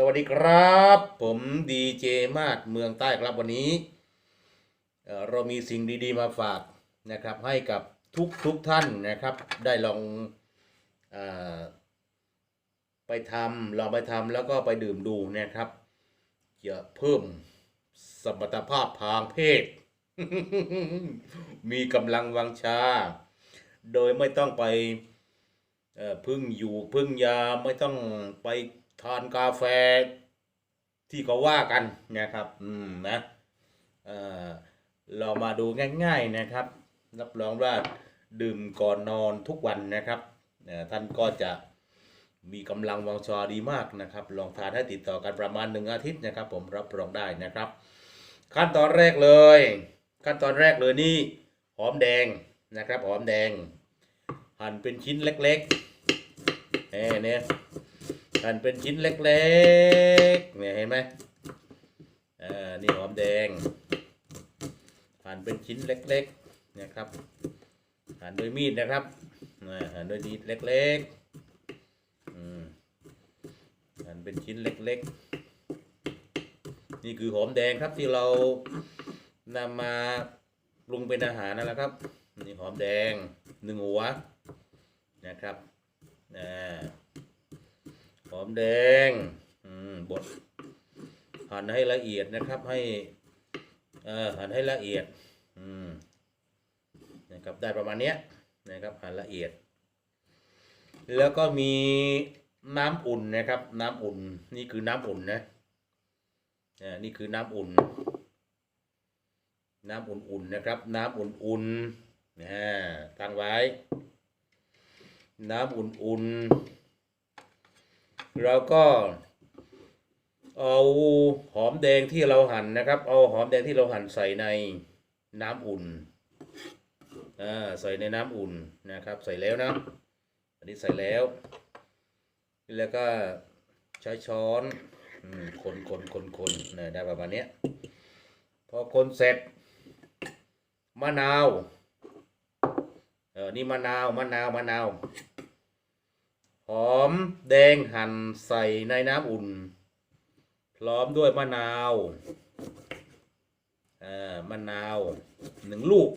สวัสดีครับ ผมดีเจมาดเมืองใต้ครับวันนี้ เรามีสิ่งดีๆมาฝากนะครับ ให้กับทุกทุกท่านนะครับ ได้ลองอไปทำลองไปทำแล้วก็ไปดื่มดูนะครับจะเพิ่มสมรรถภาพทางเพศ มีกำลังวังชา โดยไม่ต้องไปพึ่งอยู่พึ่งยาไม่ต้องไป ทานกาแฟที่เขาว่ากันนะครับ อืมนะเออเรามาดูง่ายๆนะครับ รับรองว่าดื่มก่อนนอนทุกวันนะครับท่านก็จะมีกำลังวังชาดีมากนะครับ ลองทานให้ติดต่อกันประมาณหนึ่งอาทิตย์นะครับ ผมรับรองได้นะครับ ขั้นตอนแรกเลย ขั้นตอนแรกเลยนี่หอมแดงนะครับหอมแดง หั่นเป็นชิ้นเล็กๆเอ้เนี่ย หั่นเป็นชิ้นเล็กๆ เนี่ยเห็นไหมอ่า นี่หอมแดง หั่นเป็นชิ้นเล็กๆ นะครับ หั่นด้วยมีดนะครับหั่นด้วยมีดเล็กๆ อืม หั่นเป็นชิ้นเล็กๆ นี่คือหอมแดงครับที่เรานำมาปรุงเป็นอาหารนั่นแหละครับ นี่หอมแดงหนึ่งหัวนะครับ อ่า หอมแดงอืมบดหั่นให้ละเอียดนะครับให้อ่อหั่นให้ละเอียดอืมนะครับได้ประมาณนี้นะครับหั่นละเอียด แล้วก็มีน้ำอุ่นนะครับ น้ำอุ่นนี่คือน้ำอุ่นนะนี่คือน้ำอุ่น น้ำอุ่นๆนะครับ น้ำอุ่นๆนะตั้งไว้ น้ำอุ่นๆ เราก็เอาหอมแดงที่เราหั่นนะครับ เอาหอมแดงที่เราหั่นใส่ในน้ำอุ่นอ่าใส่ในน้ำอุ่นนะครับ ใส่แล้วนะ อันนี้ใส่แล้ว แล้วก็ใช้ช้อนคนคนคนคนเนี่ยได้ประมาณนี้พอคนเสร็จมะนาวเออนี่มะนาวมะนาวมะนาว หอมแดงหั่นใส่ในน้ำอุ่น พร้อมด้วยมะนาวอ่ามะนาวหนึ่งลูก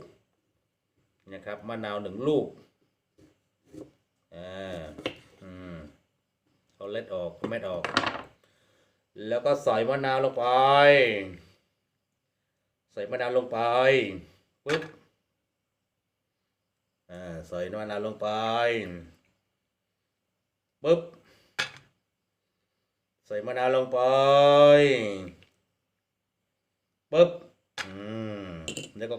นะครับมะนาวหนึ่งลูกอ่าอืมเอาเล็ดออกเม็ดออก แล้วก็ใส่มะนาวลงไป ใส่มะนาวลงไปปึ๊บอ่าใส่มะนาวลงไป ปึ๊บ ใส่มะนาวลงไปปึ๊บอืมแล้วก็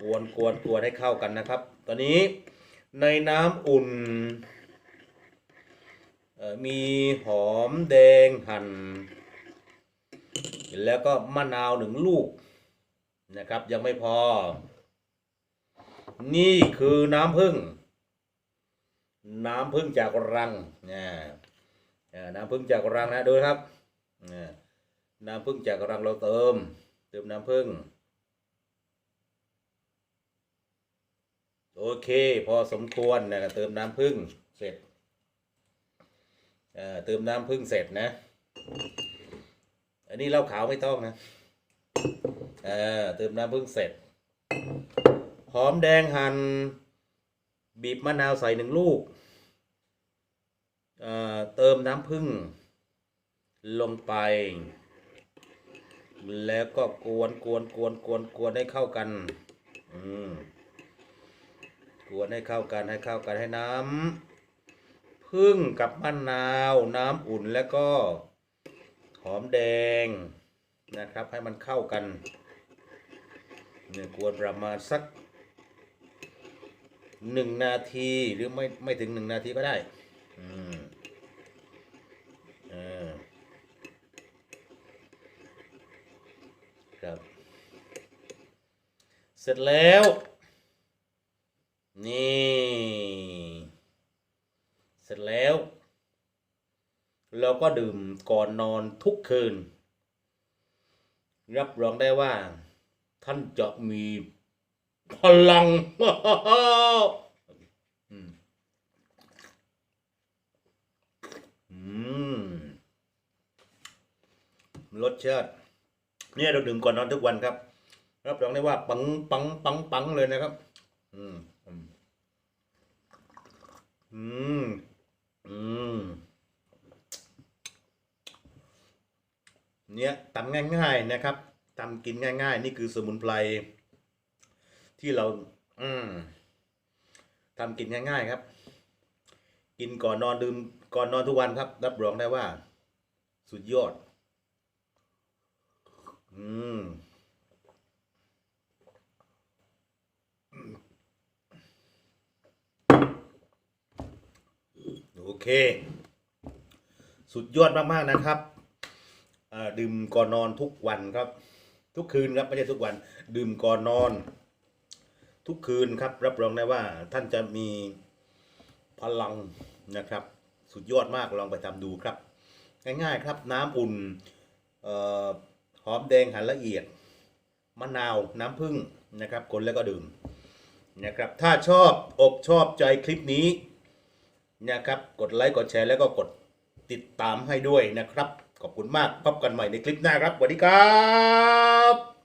กวนกวนกวนให้เข้ากันนะครับ ตอนนี้ในน้ำอุ่นมีหอมแดงหั่น แล้วก็มะนาวหนึ่งลูกนะครับ ยังไม่พอ นี่คือน้ำผึ้ง น้ำผึ้งจากรังนะอ่น้ำผึ้งจากรังนะดูครับน้ำผึ้งจากรังเราเติม เติมน้ำผึ้งโอเค พอสมควรนะเติมน้ำผึ้งเสร็จเติมน้ำผึ้งเสร็จนะ อันนี้เหล้าขาวไม่ต้องนะเออเติมน้ำผึ้งเสร็จ หอมแดงหัน่นบีบมะนาวใส่หนึ่งลูก เติมน้ำผึ้งลงไป แล้วก็กวนกวนกวนกวนกวนให้เข้ากัน อืมกวนให้เข้ากันให้เข้ากันให้น้ำผึ้งกับมะนาว น้ำอุ่นแล้วก็หอมแดงนะครับ ให้มันเข้ากันเนี่ยกวนประมาณสักหนึ่งนาทีหรือไม่ไม่ถึงหนึ่งนาทีก็ได้ อืมเออ ครับ เสร็จแล้ว นี่ เสร็จแล้ว เราก็ดื่มก่อนนอนทุกคืน รับรองได้ว่า ท่านจะมีพลังรสชาติ เนี่ยเราดื่มก่อนนอนทุกวันครับรับรองได้ว่าปังปังปังปังเลยนะครับ อืมอืมอืมอืมเนี่ยตำง่ายๆนะครับตำกินง่าย ๆ นี่คือสมุนไพรที่เรา อืมทำกินง่าย ๆ ครับ กินก่อนนอนดื่มก่อนนอนทุกวันครับ รับรองได้ว่า สุดยอด อืมโอเค สุดยอดมากๆนะครับดื่มก่อนนอนทุกวันครับ ทุกคืนครับไม่ใช่ทุกวัน ดื่มก่อนนอน ทุกคืนครับ รับรองได้ว่าท่านจะมีพลังนะครับ สุดยอดมากลองไปทำดูครับ ง่ายๆครับน้ำอุ่นเอ่อ หอมแดงหั่นละเอียด มะนาวน้ำผึ้งนะครับคนแล้วก็ดื่มนะครับถ้าชอบอกชอบใจคลิปนี้นะครับกดไลค์กดแชร์แล้วก็กดติดตามให้ด้วยนะครับ ขอบคุณมากพบกันใหม่ในคลิปหน้าครับสวัสดีครับ